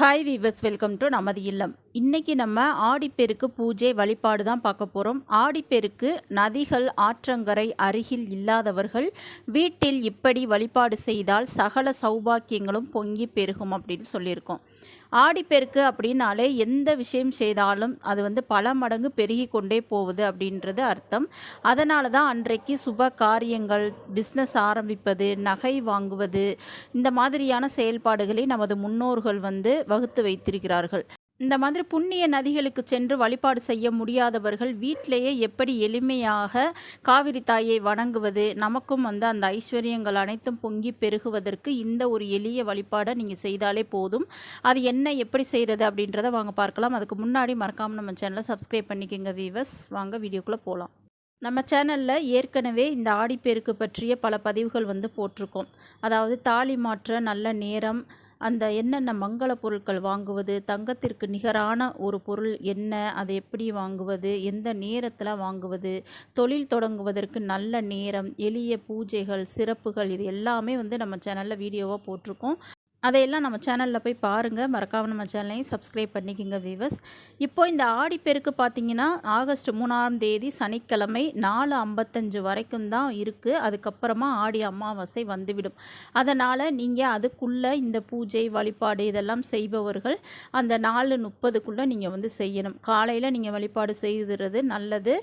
Hi viewers welcome to நமது இல்லம். இன்றைக்கி நம்ம ஆடிப்பெருக்கு பூஜை வழிபாடு தான் பார்க்க போகிறோம் ஆடிப்பெருக்கு நதிகள் ஆற்றங்கரை அருகில் இல்லாதவர்கள் வீட்டில் இப்படி வழிபாடு செய்தால் சகல சௌபாக்கியங்களும் பொங்கி பெருகும் அப்படின்னு சொல்லியிருக்கோம். ஆடிப்பெருக்கு அப்படின்னாலே எந்த விஷயம் செய்தாலும் அது வந்து பல மடங்கு பெருகி கொண்டே போகுது அப்படின்றது அர்த்தம். அதனால தான் அன்றைக்கு சுப காரியங்கள் பிஸ்னஸ் ஆரம்பிப்பது நகை வாங்குவது இந்த மாதிரியான செயல்பாடுகளை நமது முன்னோர்கள் வந்து வகுத்து வைத்திருக்கிறார்கள். இந்த மாதிரி புண்ணிய நதிகளுக்கு சென்று வழிபாடு செய்ய முடியாதவர்கள் வீட்டிலேயே எப்படி எளிமையாக காவிரி தாயை வணங்குவது நமக்கும் வந்து அந்த ஐஸ்வர்யங்கள் அனைத்தும் பொங்கி பெருகுவதற்கு இந்த ஒரு எளிய வழிபாடை நீங்கள் செய்தாலே போதும். அது என்ன எப்படி செய்கிறது அப்படின்றத வாங்க பார்க்கலாம். அதுக்கு முன்னாடி மறக்காமல் நம்ம சேனலை சப்ஸ்கிரைப் பண்ணிக்கோங்க வீவர்ஸ் வாங்க வீடியோக்குள்ளே போகலாம் நம்ம சேனலில் ஏற்கனவே இந்த ஆடிப்பெருக்கு பற்றிய பல பதிவுகள் வந்து போட்டிருக்கோம். அதாவது தாலி மாற்ற நல்ல நேரம் அந்த என்னென்ன மங்கள பொருட்கள் வாங்குவது தங்கத்திற்கு நிகரான ஒரு பொருள் என்ன அதை எப்படி வாங்குவது எந்த நேரத்தில் வாங்குவது தொழில் தொடங்குவதற்கு நல்ல நேரம் எளிய பூஜைகள் சிறப்புகள் இது எல்லாமே வந்து நம்ம சேனலில் வீடியோவாக போட்டிருக்கோம். அதையெல்லாம் நம்ம சேனலில் போய் பாருங்கள் மறக்காமல் நம்ம சேனலையும் சப்ஸ்கிரைப் பண்ணிக்கோங்க வீவர்ஸ் இப்போ இந்த ஆடிப்பெருக்கு பார்த்தீங்கன்னா ஆகஸ்ட் மூணாம் தேதி சனிக்கிழமை நாலு ஐம்பத்தஞ்சு வரைக்கும் தான் இருக்குது அதுக்கப்புறமா ஆடி அமாவாசை வந்துவிடும். அதனால் நீங்கள் அதுக்குள்ளே இந்த பூஜை வழிபாடு இதெல்லாம் செய்பவர்கள் அந்த நாலு முப்பதுக்குள்ளே நீங்கள் வந்து செய்யணும். காலையில் நீங்கள் வழிபாடு செய்துறது நல்லது.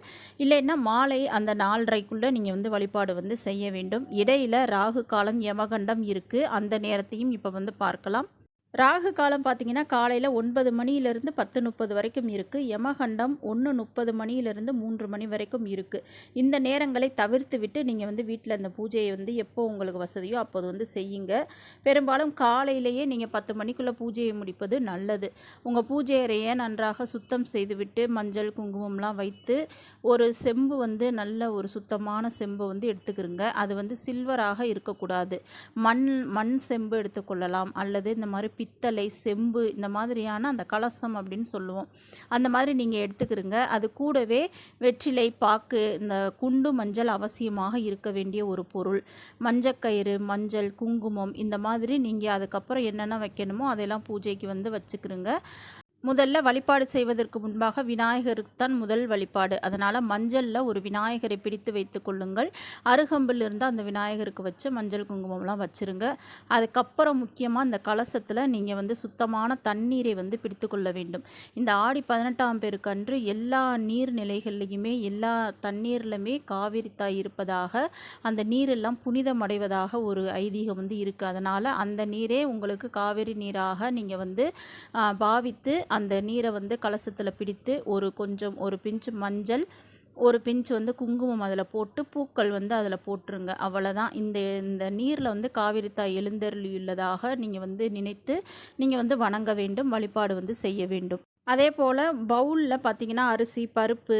இல்லைன்னா மாலை அந்த நாலரைக்குள்ளே நீங்கள் வந்து வழிபாடு வந்து செய்ய வேண்டும். இடையில் ராகு காலம் யமகண்டம் இருக்குது அந்த நேரத்தையும் இப்போ வந்து வந்து பார்க்கலாம். ராகு காலம் பார்த்திங்கன்னா காலையில் ஒன்பது மணியிலிருந்து பத்து முப்பது வரைக்கும் இருக்குது யமகண்டம் ஒன்று முப்பது மணியிலிருந்து மூன்று மணி வரைக்கும் இருக்குது இந்த நேரங்களை தவிர்த்து விட்டு நீங்கள் வந்து வீட்டில் அந்த பூஜையை வந்து எப்போ உங்களுக்கு வசதியோ அப்போது வந்து செய்யுங்க. பெரும்பாலும் காலையிலேயே நீங்கள் பத்து மணிக்குள்ளே பூஜையை முடிப்பது நல்லது. உங்கள் பூஜை அறையை நன்றாக சுத்தம் செய்துவிட்டு மஞ்சள் குங்குமம்லாம் வைத்து ஒரு செம்பு வந்து நல்ல ஒரு சுத்தமான செம்பு வந்து எடுத்துக்கிறோங்க அது வந்து சில்வராக இருக்கக்கூடாது. மண் மண் செம்பு எடுத்துக்கொள்ளலாம். அல்லது இந்த மாதிரி பித்தளை செம்பு இந்த மாதிரியான அந்த கலசம் அப்படின்னு சொல்லுவோம். அந்த மாதிரி நீங்கள் எடுத்துக்கிறீங்க அது கூடவே வெற்றிலை பாக்கு இந்த குண்டு மஞ்சள் அவசியமாக இருக்க வேண்டிய ஒரு பொருள். மஞ்சக்கயிறு மஞ்சள் குங்குமம் இந்த மாதிரி நீங்கள் அதுக்கப்புறம் என்னென்ன வைக்கணுமோ அதெல்லாம் பூஜைக்கு வந்து வச்சுக்கிறோங்க முதல்ல வழிபாடு செய்வதற்கு முன்பாக விநாயகருக்கு தான் முதல் வழிபாடு. அதனால் மஞ்சளில் ஒரு விநாயகரை பிடித்து வைத்து கொள்ளுங்கள். அருகம்பில் இருந்தால் அந்த விநாயகருக்கு வச்சு மஞ்சள் குங்குமம்லாம் வச்சுருங்க. அதுக்கப்புறம் முக்கியமாக இந்த கலசத்தில் நீங்கள் வந்து சுத்தமான தண்ணீரை வந்து பிடித்து கொள்ள வேண்டும். இந்த ஆடி பதினெட்டாம் பேருக்கன்று எல்லா நீர்நிலைகள்லையுமே எல்லா தண்ணீர்லையுமே காவிரி தாய் இருப்பதாக அந்த நீரெல்லாம் புனிதம் அடைவதாக ஒரு ஐதீகம் வந்து இருக்குது அதனால் அந்த நீரே உங்களுக்கு காவிரி நீராக நீங்கள் வந்து பாவித்து அந்த நீரை வந்து கலசத்தில் பிடித்து ஒரு கொஞ்சம் ஒரு பிஞ்சு மஞ்சள் ஒரு பிஞ்சு வந்து குங்குமம் அதில் போட்டு பூக்கள் வந்து அதில் போட்டுருங்க. அவ்வளோதான் இந்த இந்த நீரில் வந்து காவிரி தாய் எழுந்தருளியுள்ளதாக நீங்கள் வந்து நினைத்து நீங்கள் வந்து வணங்க வேண்டும் வழிபாடு வந்து செய்ய வேண்டும். அதே போல் பவுலில் பார்த்திங்கன்னா அரிசி பருப்பு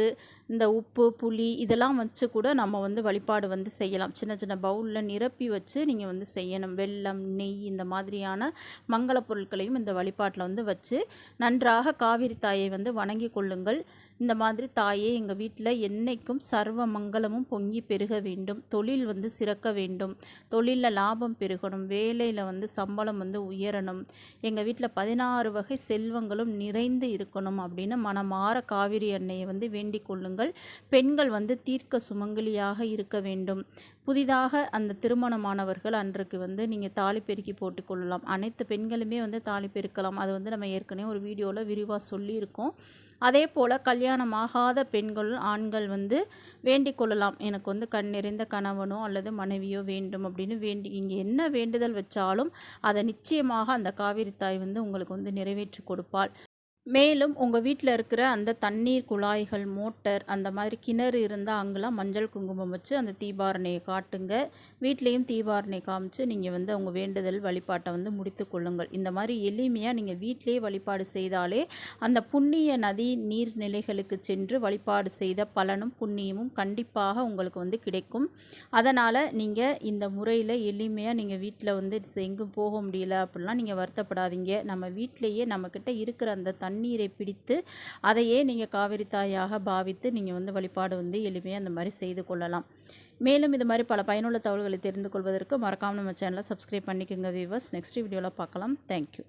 இந்த உப்பு புளி இதெல்லாம் வச்சு கூட நம்ம வந்து வழிபாடு வந்து செய்யலாம். சின்ன சின்ன பவுலில் நிரப்பி வச்சு நீங்கள் வந்து செய்யணும். வெல்லம் நெய் இந்த மாதிரியான மங்கள பொருட்களையும் இந்த வழிபாட்டில் வந்து வச்சு நன்றாக காவிரி தாயை வந்து வணங்கி கொள்ளுங்கள். இந்த மாதிரி தாயே எங்கள் வீட்டில் என்றைக்கும் சர்வ மங்களமும் பொங்கி பெருக வேண்டும். தொழில் வந்து சிறக்க வேண்டும். தொழிலில் லாபம் பெருகணும். வேலையில் வந்து சம்பளம் வந்து உயரணும். எங்கள் வீட்டில் பதினாறு வகை செல்வங்களும் நிறைந்து இருக்கணும் அப்படின்னு மனமாற காவிரி எண்ணெயை வந்து வேண்டிக் கொள்ளுங்கள். பெண்கள் வந்து தீர்க்க சுமங்கலியாக இருக்க வேண்டும். புதிதாக அந்த திருமணமானவர்கள் அன்றைக்கு வந்து நீங்கள் தாலி பெருக்கி போட்டுக்கொள்ளலாம் அனைத்து பெண்களுமே வந்து தாலி பெருக்கலாம். அது வந்து நம்ம ஏற்கனவே ஒரு வீடியோவில் விரிவாக சொல்லியிருக்கோம். அதே போல் கல்யாணமாகாத பெண்கள் ஆண்கள் வந்து வேண்டிக் கொள்ளலாம். எனக்கு வந்து கண் நிறைந்த கணவனோ அல்லது மனைவியோ வேண்டும் அப்படின்னு வேண்டி இங்கே என்ன வேண்டுதல் வச்சாலும் அதை நிச்சயமாக அந்த காவிரி தாய் வந்து உங்களுக்கு வந்து நிறைவேற்றி கொடுப்பாள். மேலும் உங்கள் வீட்டில் இருக்கிற அந்த தண்ணீர் குழாய்கள் மோட்டர் அந்த மாதிரி கிணறு இருந்தால் அங்கெல்லாம் மஞ்சள் குங்குமம் வச்சு அந்த தீபாரணையை காட்டுங்க. வீட்லேயும் தீபாரணை காமிச்சு நீங்கள் வந்து அவங்க வேண்டுதல் வழிபாட்டை வந்து முடித்து கொள்ளுங்கள். இந்த மாதிரி எளிமையாக நீங்கள் வீட்டிலேயே வழிபாடு செய்தாலே அந்த புண்ணிய நதி நீர்நிலைகளுக்கு சென்று வழிபாடு செய்த பலனும் புண்ணியமும் கண்டிப்பாக உங்களுக்கு வந்து கிடைக்கும். அதனால் நீங்கள் இந்த முறையில் எளிமையாக நீங்கள் வீட்டில் வந்து எங்கும் போக முடியல அப்படிலாம் நீங்கள் வருத்தப்படாதீங்க. நம்ம வீட்டிலேயே நம்மக்கிட்ட இருக்கிற அந்த தண்ணி தண்ணீரை பிடித்து அதையே நீங்கள் காவிரி தாயாக பாவித்து நீங்கள் வந்து வழிபாடு வந்து எளிமையாக அந்த மாதிரி செய்து கொள்ளலாம். மேலும் இது மாதிரி பல பயனுள்ள தகவல்களை தெரிந்து கொள்வதற்கு மறக்காமல் நம்ம சேனலை சப்ஸ்கிரைப் பண்ணிக்கோங்க வியூவர்ஸ் நெக்ஸ்ட் வீடியோவில் பார்க்கலாம். தேங்க்யூ